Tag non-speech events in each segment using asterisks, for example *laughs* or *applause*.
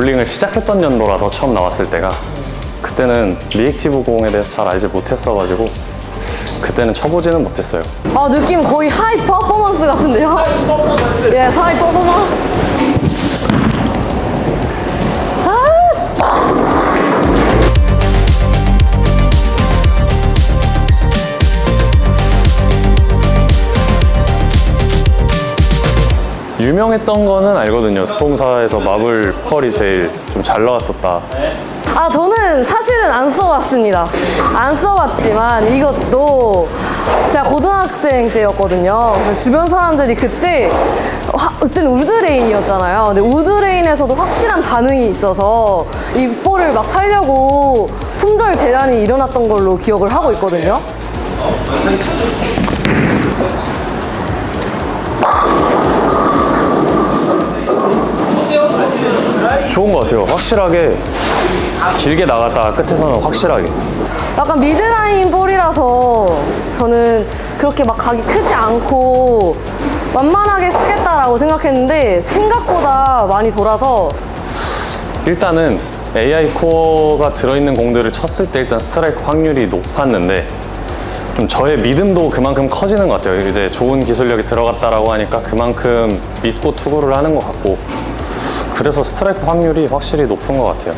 볼링을 시작했던 연도라서 처음 나왔을 때가 그때는 리액티브 공에 대해서 잘 알지 못했어가지고 그때는 쳐보지는 못했어요. 아 느낌 거의 하이 퍼포먼스 같은데요? 하이 퍼포먼스. 예, 하이 퍼포먼스. 유명했던 거는 알거든요. 스톰사에서 마블 펄이 제일 좀 잘 나왔었다. 아 저는 사실은 안 써봤습니다. 안 써봤지만 이것도 제가 고등학생 때였거든요. 주변 사람들이 그때 화- 그때는 우드레인이었잖아요. 근데 우드레인에서도 확실한 반응이 있어서 이 볼을 막 살려고 품절 대란이 일어났던 걸로 기억을 하고 있거든요. 좋은 것 같아요. 확실하게 길게 나갔다가 끝에서는 확실하게. 약간 미드라인 볼이라서 저는 그렇게 막 각이 크지 않고 완만하게 쓰겠다라고 생각했는데 생각보다 많이 돌아서 일단은 AI 코어가 들어있는 공들을 쳤을 때 일단 스트라이크 확률이 높았는데 좀 저의 믿음도 그만큼 커지는 것 같아요. 이제 좋은 기술력이 들어갔다라고 하니까 그만큼 믿고 투구를 하는 것 같고 그래서 스트라이크 확률이 확실히 높은 것 같아요.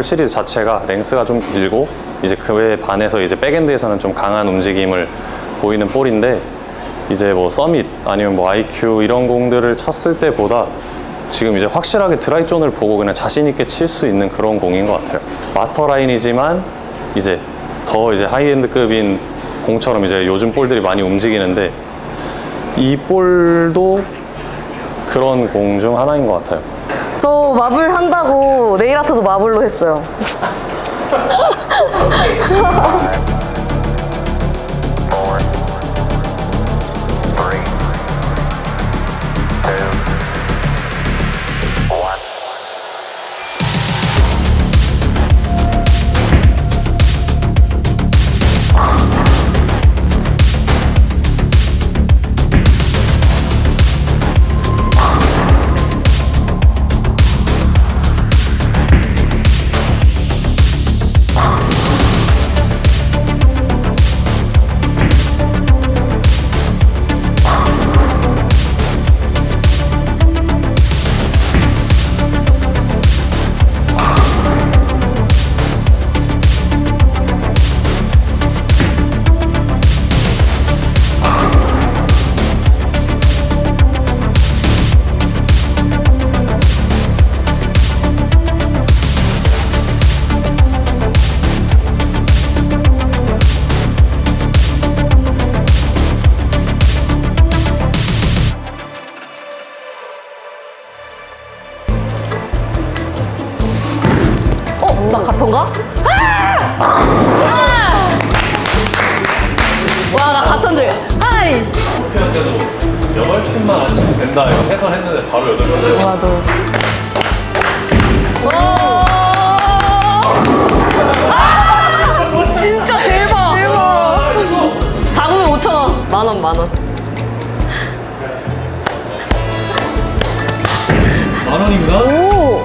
마블 시리즈 자체가 랭스가 좀 길고 이제 그에 반해서 이제 백엔드에서는 좀 강한 움직임을 보이는 볼인데 이제 뭐 서밋 아니면 뭐 IQ 이런 공들을 쳤을 때보다 지금 이제 확실하게 드라이 존을 보고 그냥 자신 있게 칠 수 있는 그런 공인 것 같아요. 마스터 라인이지만 이제 더 이제 하이엔드급인 공처럼 이제 요즘 볼들이 많이 움직이는데 이 볼도 그런 공 중 하나인 것 같아요. 저 마블 한다고 네일 아트도 마블로 했어요. *laughs* 나 같은가? 아! 와, 나 같은 줄. 하이! 한테도 여덟 팀만 안 치면 된다 해설했는데 바로 여덟 팀. 맞아. 만 원, 만 원. 만 원입니다. 오!